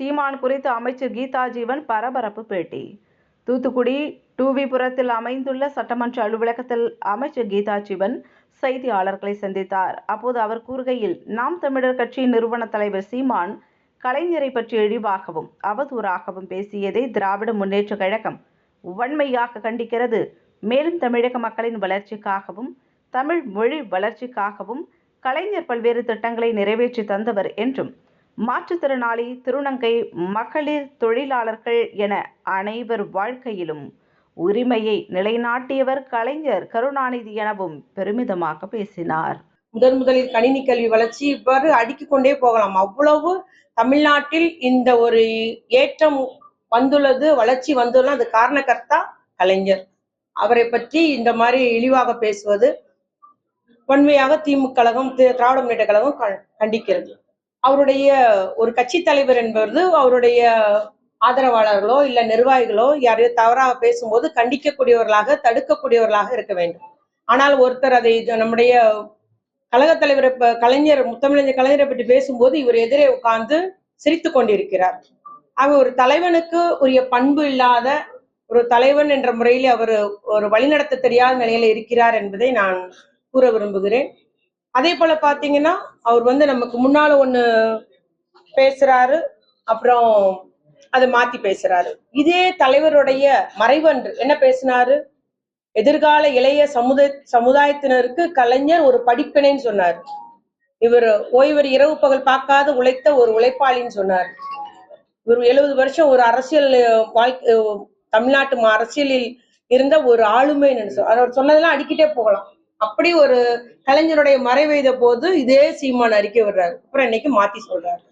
சீமான் குறித்து அமைச்சர் கீதா ஜீவன் பரபரப்பு பேட்டி. தூத்துக்குடி டூவிபுரத்தில் அமைந்துள்ள சட்டமன்ற அலுவலகத்தில் அமைச்சர் கீதா ஜீவன் செய்தியாளர்களை சந்தித்தார். அப்போது அவர் கூறுகையில் நாம் தமிழர் கட்சியின் நிறுவன தலைவர் சீமான் கலைஞரை பற்றி இழிவாகவும் அவதூறாகவும் பேசியதை திராவிட முன்னேற்ற கழகம் வன்மையாக கண்டிக்கிறது. மேலும் தமிழக மக்களின் வளர்ச்சிக்காகவும் தமிழ் மொழி வளர்ச்சிக்காகவும் கலைஞர் பல்வேறு திட்டங்களை நிறைவேற்றி தந்தவர் என்றும் மாற்றுத்திறனாளி திருநங்கை மகளிர் தொழிலாளர்கள் என அனைவர் வாழ்க்கையிலும் உரிமையை நிலைநாட்டியவர் கலைஞர் கருணாநிதி எனவும் பெருமிதமாக பேசினார். முதன் முதலில் கணினி கல்வி வளர்ச்சி இவ்வாறு அடுக்கிக் கொண்டே போகலாம். அவ்வளவு தமிழ்நாட்டில் இந்த ஒரு ஏற்றம் வந்துள்ளது வளர்ச்சி வந்துள்ள அது காரணகர்த்தா கலைஞர். அவரை பற்றி இந்த மாதிரி இழிவாக பேசுவது வன்மையாக திமுக கழகம் தி- திராவிட முன்னேற்ற கழகம் கண்டிக்கிறது. அவருடைய ஒரு கட்சி தலைவர் என்பது அவருடைய ஆதரவாளர்களோ இல்ல நிர்வாகிகளோ யாரையோ தவறாக பேசும்போது கண்டிக்கக்கூடியவர்களாக தடுக்கக்கூடியவர்களாக இருக்க வேண்டும். ஆனால் ஒருத்தர் அதை நம்முடைய கழக தலைவர் கலைஞர் முத்தமிழஞ்ச கலைஞரை பற்றி பேசும்போது இவர் எதிரே உட்கார்ந்து சிரித்து கொண்டிருக்கிறார். ஆக ஒரு தலைவனுக்கு உரிய பண்பு இல்லாத ஒரு தலைவன் என்ற முறையில் அவர் ஒரு வழிநடத்த தெரியாத நிலையில இருக்கிறார் என்பதை நான் கூற விரும்புகிறேன். அதே போல பாத்தீங்கன்னா அவர் வந்து நமக்கு முன்னால ஒண்ணு பேசுறாரு அப்புறம் அதை மாத்தி பேசுறாரு. இதே தலைவருடைய மறைவன்று என்ன பேசினாரு? எதிர்கால இளைய சமுதாய சமுதாயத்தினருக்கு கலைஞர் ஒரு படிப்பினைன்னு சொன்னார். இவர் ஓய்வர் இரவு பகல் பார்க்காத உழைத்த ஒரு உழைப்பாளின்னு சொன்னார். இவர் எழுபது வருஷம் ஒரு அரசியல் வாழ்க்கை தமிழ்நாட்டு அரசியலில் இருந்த ஒரு ஆளுமை அவர் சொன்னதெல்லாம் அடிக்கிட்டே போகலாம். அப்படி ஒரு கலைஞருடைய மறைவெய்த போது இதே சீமான் அறிக்கை விடுறாரு. அப்புறம் இன்னைக்கு மாத்தி சொல்றாரு.